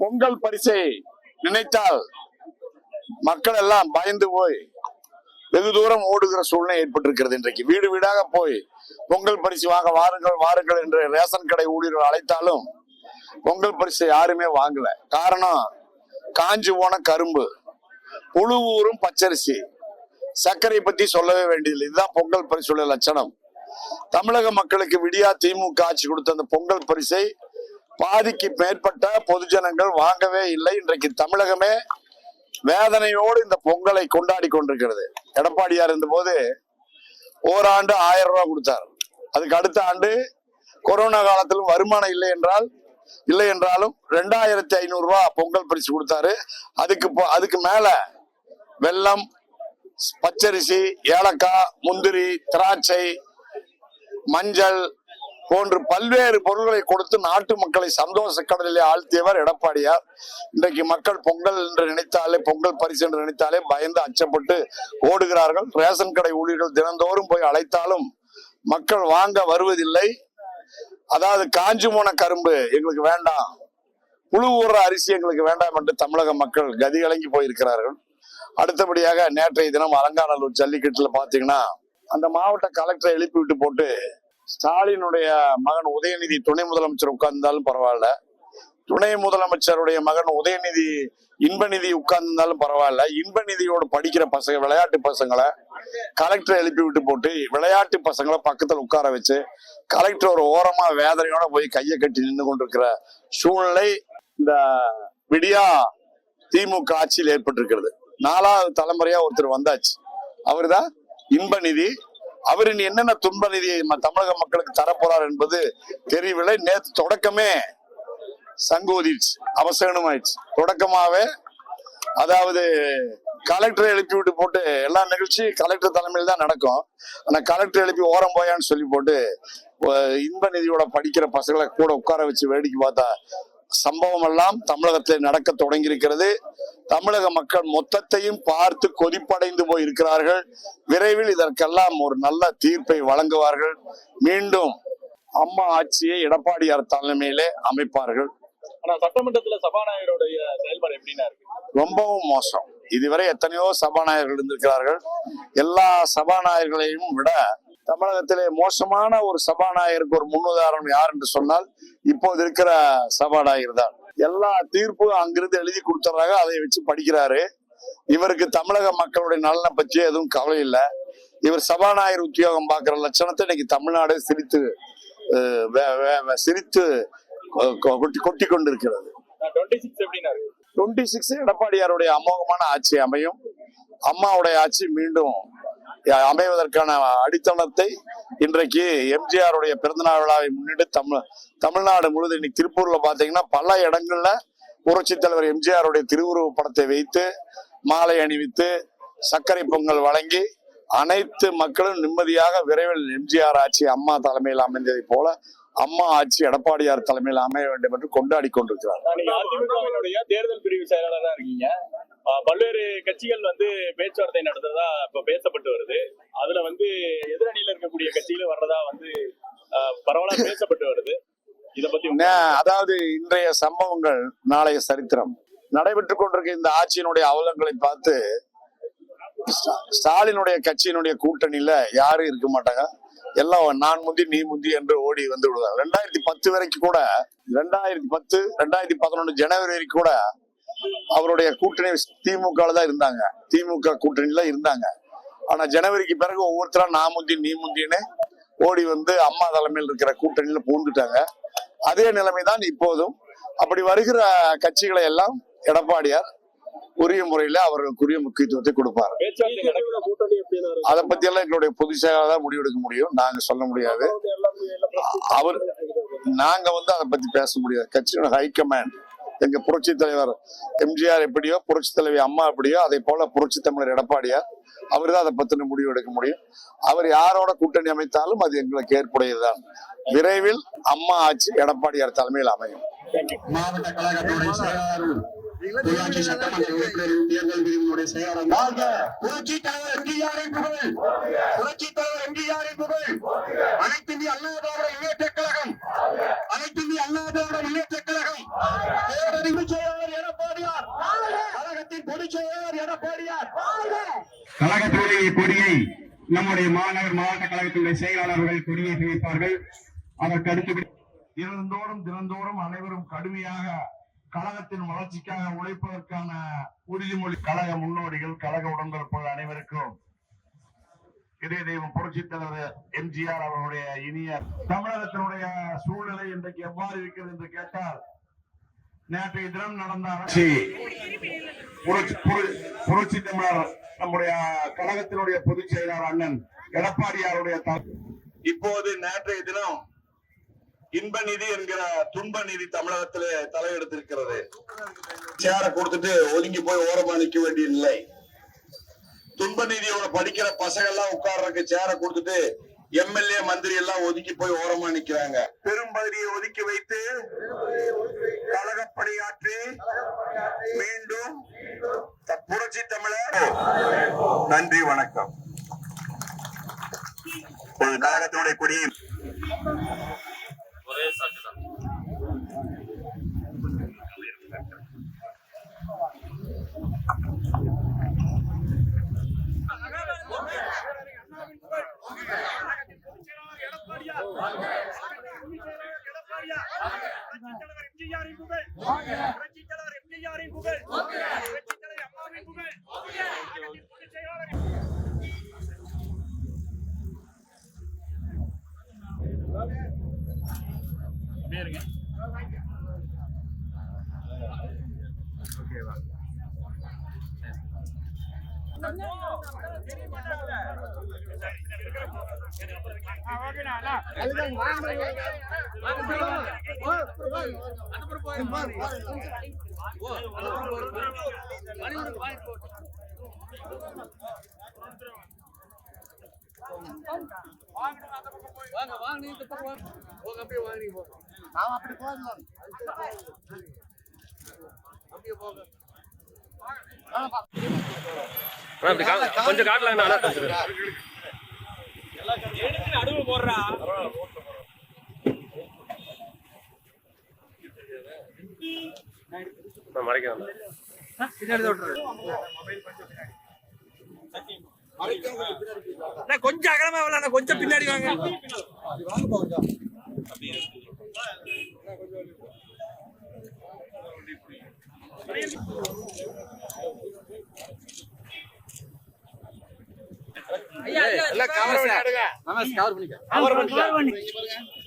பொங்கல் பரிசை நினைத்தால் மக்கள் எல்லாம் பயந்து போய் வெகு தூரம் ஓடுகிற சூழ்நிலை ஏற்பட்டிருக்கிறது இன்றைக்கு. வீடு வீடாக போய் பொங்கல் பரிசு வாங்க வாருங்கள் வாருங்கள் என்று ரேஷன் கடை ஊழியர்கள் அழைத்தாலும் பொங்கல் பரிசு யாருமே வாங்கல. காரணம் காஞ்சி போன கரும்பு புழு ஊரும் பச்சரிசி. சர்க்கரை பத்தி சொல்லவே வேண்டியதில்லை. இதுதான் பொங்கல் பரிசுள்ள லட்சணம். தமிழக மக்களுக்கு விடியா திமுக ஆட்சி கொடுத்த அந்த பொங்கல் பரிசை பாதிக்கு மேற்பட்ட பொதுஜனங்கள் வாங்கவே இல்லை. இன்றைக்கு தமிழகமே வேதனையோடு இந்த பொங்கலை கொண்டாடி கொண்டிருக்கிறது. எடப்பாடியார் இருந்தபோது ஓராண்டு ஆயிரம் ரூபாய் கொடுத்தார். அதுக்கு அடுத்த ஆண்டு கொரோனா காலத்திலும் வருமானம் இல்லை என்றால் இல்லை என்றாலும் ரெண்டாயிரத்தி ஐநூறு ரூபாய் பொங்கல் பரிசு கொடுத்தாரு. அதுக்கு அதுக்கு மேல வெள்ளம் பச்சரிசி ஏலக்காய் முந்திரி திராட்சை மஞ்சள் போன்று பல்வேறு பொருட்களை கொடுத்து நாட்டு மக்களை சந்தோஷ கடலிலே ஆழ்த்தியவர் எடப்பாடியார். இன்றைக்கு மக்கள் பொங்கல் என்று நினைத்தாலே பொங்கல் பரிசு என்று நினைத்தாலே பயந்து அச்சப்பட்டு ஓடுகிறார்கள். ரேஷன் கடை ஊழியர்கள் தினந்தோறும் போய் அழைத்தாலும் மக்கள் வாங்க வருவதில்லை. அதாவது காஞ்சி போன கரும்பு எங்களுக்கு வேண்டாம். புழு ஊற அரிசி எங்களுக்கு வேண்டாம் என்று தமிழக மக்கள் கதிகலங்கி போயிருக்கிறார்கள். அடுத்தபடியாக நேற்றைய தினம் அலங்காநல்லூர் ஜல்லிக்கட்டுல பாத்தீங்கன்னா அந்த மாவட்ட கலெக்டரை எழுப்பி விட்டு போட்டு ஸ்டாலினுடைய மகன் உதயநிதி துணை முதலமைச்சர் உட்கார்ந்தாலும் பரவாயில்ல. துணை முதலமைச்சருடைய மகன் உதயநிதி இன்பநிதி உட்கார்ந்தாலும் பரவாயில்ல. இன்பநிதியோடு படிக்கிற பசங்க விளையாட்டு பசங்களை கலெக்டர் எழுப்பி விட்டு போட்டு விளையாட்டு பசங்களை பக்கத்துல உட்கார வச்சு கலெக்டர் ஒரு ஓரமா வேதனையோட போய் கையை கட்டி நின்று கொண்டிருக்கிற சூழ்நிலை இந்த விடியா திமுக ஆட்சியில் ஏற்பட்டிருக்கிறது. நாலாவது தலைமுறையா ஒருத்தர் வந்தாச்சு. அவருதான் இன்ப நிதி. அவர் இனி என்னென்ன துன்ப நிதியை தமிழக மக்களுக்கு தரப்போறார் என்பது தெரியவில்லை. நேற்று தொடக்கமே சங்கோதிச்சு அவசகனமாயிடுச்சு தொடக்கமாவே அதாவது கலெக்டரை எழுப்பி விட்டு போட்டு எல்லா நிகழ்ச்சி கலெக்டர் தலைமையில் தான் நடக்கும். ஆனா கலெக்டர் எழுப்பி ஓரம் போயான்னு சொல்லி போட்டு இன்ப நிதியோட படிக்கிற பசங்களை கூட உட்கார வச்சு வேடிக்கை பார்த்தா சம்பவம் எல்லாம் தமிழகத்தில் நடக்க தொடங்கி இருக்கிறது தமிழக மக்கள் மொத்தத்தையும் பார்த்து கொதிப்படைந்து போய் இருக்கிறார்கள் விரைவில் இதற்கெல்லாம் ஒரு நல்ல தீர்ப்பை வழங்குவார்கள். மீண்டும் அம்மா ஆட்சியை எடப்பாடியார் தலைமையிலே அமைப்பார்கள். ஆனா சட்டமன்றத்துல சபாநாயகருடைய செயல்பாடு எப்படின்னா இருக்கு? ரொம்பவும் மோசம். இதுவரை எத்தனையோ சபாநாயகர்கள் இருந்திருக்கிறார்கள். எல்லா சபாநாயகர்களையும் விட தமிழகத்திலே மோசமான ஒரு சபாநாயகருக்கு ஒரு முன்னுதாரணம் யார் என்று சொன்னால் இப்போது இருக்கிற சபாநாயகர் தான். எல்லா தீர்ப்பும் அங்கிருந்து எழுதி கொடுத்துறாங்க அதை வச்சு படிக்கிறாரு. இவருக்கு தமிழக மக்களுடைய நலனை பற்றி எதுவும் கவலை இல்லை. இவர் சபாநாயகர் உத்தியோகம் பார்க்கிற லட்சணத்தை இன்னைக்கு தமிழ்நாடு சிரித்து சிரித்து கொட்டி கொட்டி கொண்டிருக்கிறது. டுவெண்ட்டி சிக்ஸ் எப்படின்னா இருக்கு டுவெண்ட்டி சிக்ஸ் எடப்பாடியாருடைய அமோகமான ஆட்சி அமையும். அம்மாவுடைய ஆட்சி மீண்டும் அமைவதற்கான அடித்தளத்தை இன்றைக்கு எம்ஜிஆருடைய பிறந்தநாள் விழாவை முன்னிட்டு தமிழ் தமிழ்நாடு முழுது இன்னைக்கு திருப்பூர்ல பாத்தீங்கன்னா பல இடங்கள்ல புரட்சி தலைவர் எம்ஜிஆருடைய திருவுருவ படத்தை வைத்து மாலை அணிவித்து சர்க்கரை பொங்கல் வழங்கி அனைத்து மக்களும் நிம்மதியாக விரைவில் எம்ஜிஆர் ஆட்சி அம்மா தலைமையில் அமைந்ததை போல அம்மா ஆட்சி எடப்பாடியார் தலைமையில் அமைய வேண்டும் என்று கொண்டாடி கொண்டிருக்கிறார். தேர்தல் பிரிவு செயலாளராக இருக்கீங்க. பல்வேறு கட்சிகள் வந்து பேச்சுவார்த்தை நடத்த அதாவது இன்றைய சம்பவங்கள் நாளைய சரித்திரம். நடைபெற்றுக் கொண்டிருக்க இந்த ஆட்சியினுடைய அவலங்களை பார்த்து ஸ்டாலினுடைய கட்சியினுடைய கூட்டணியில யாரும் இருக்க மாட்டாங்க. எல்லாம் நான் முந்தி நீ முந்தி என்று ஓடி வந்து விடுவாங்க. ரெண்டாயிரத்தி பத்து வரைக்கும் கூட ரெண்டாயிரத்தி பத்து ரெண்டாயிரத்தி பதினொன்று ஜனவரி வரைக்கும் கூட அவருடைய கூட்டணி திமுக தான் இருந்தாங்க. திமுக கூட்டணியில இருந்தாங்க. ஆனா ஜனவரிக்கு பிறகு ஒவ்வொருத்தரா நான் முந்தி நீ முந்தின்னு ஓடி வந்து அம்மா தலைமையில் இருக்கிற கூட்டணியில பூந்துட்டாங்க அதே நிலைமைதான் இப்போதும். அப்படி வருகிற கட்சிகளை எல்லாம் எடப்பாடியார் உரிய முறையில அவர்களுக்குரிய முக்கியத்துவத்தை கொடுப்பார். அதை பத்தி எல்லாம் எங்களுடைய பொதுச் செயலாளர் தான் முடிவெடுக்க முடியும். நாங்க சொல்ல முடியாது. அவர் நாங்க வந்து அதை பத்தி பேச முடியாது. கட்சியோட ஹைகமாண்ட் எங்க புரட்சி தலைவர் எம்ஜிஆர் எப்படியோ புரட்சி தலைவி அம்மா எப்படியோ அதே போல புரட்சி தமிழர் எடப்பாடியார் அவர் தான் அதை பத்தின முடிவு எடுக்க முடியும். அவர் யாரோட கூட்டணி அமைத்தாலும் அது எங்களுக்கு ஏற்புடையதுதான். விரைவில் அம்மா ஆட்சி எடப்பாடியார் தலைமையில் அமையும். மாவட்ட கழகத்துடைய செயலாளரும் உள்ளாட்சி சட்டமன்ற உறுப்பினர் தேர்தல் பிரிவினுடைய செயலாளர் வாழ்க புரட்சி தலைவர் எம்ஜிஆரின் புகழ். புரட்சி தலைவர் எம்ஜிஆரின் புகழ். அனைத்து இந்திய அண்ணா திராவிட முன்னேற்ற கழகம் செயலாளர் எடப்பாடியார் கழகத்தின் பொதுச் செயலாளர் எடப்பாடியார் கழகத்துடைய கொடியை நம்முடைய மாநகர் மாவட்ட கழகத்தினுடைய செயலாளர்கள் கொடியேற்றி வைப்பார்கள் அதற்கு அடுத்து தினந்தோறும் தினந்தோறும் அனைவரும் கடுமையாக கழகத்தின் வளர்ச்சிக்காக உழைப்பதற்கான உறுதிமொழி கழக முன்னோடிகள் கழக உடன்பிறப்புகள் அனைவருக்கும் இதே தெய்வம் புரட்சி தலைவர் எம்ஜிஆர் அவருடைய இனிய தமிழகத்தினுடைய சூழ்நிலை இன்றைக்கு எவ்வாறு இருக்கிறது என்று கேட்டால் நேற்றைய தினம் நடந்த அரசு புரட்சி புர- தமிழர் நம்முடைய கழகத்தினுடைய பொதுச் செயலாளர் அண்ணன் எடப்பாடியாருடைய இப்போது நேற்றைய தினம் இன்ப நிதி என்கிற துன்ப நிதி தமிழகத்திலே தலையெடுத்திருக்கிறது. சேர கொடுத்துட்டு ஒதுங்கி போய் ஓரமா நிக்க வேண்டிய நிலை. துன்ப நிதியோட படிக்கிற பசங்க எல்லாம் உட்கார்றதுக்கு சேர கொடுத்துட்டு எம்எல்ஏ மந்திரி எல்லாம் ஒதுக்கி போய் ஓரமா நிக்கிறாங்க. பெரும்பகுதியை ஒதுக்கி வைத்து கழகப்பணியாற்றி மீண்டும் த- புரட்சி தமிழர். நன்றி வணக்கம். ஒரு கழகத்தினுடைய கொடியை அப்படியே இருங்க வாங்க வாங்க இந்த பக்கம் போங்க அப்படியே அப்படியே போங்க கொஞ்சம் காட்டலாங்கண்ணா அண்ணா கொஞ்சம் எடுத்து நடுவு போடுறா? நான் மறைக்கிறேன். கொஞ்சம் அகலமா வரலாம் கொஞ்சம் பின்னாடி வாங்க. ஐயா எல்லாம் கவர் பண்ணி எடுங்க கவர் பண்ணிக்க. கவர் பண்ணிக்க.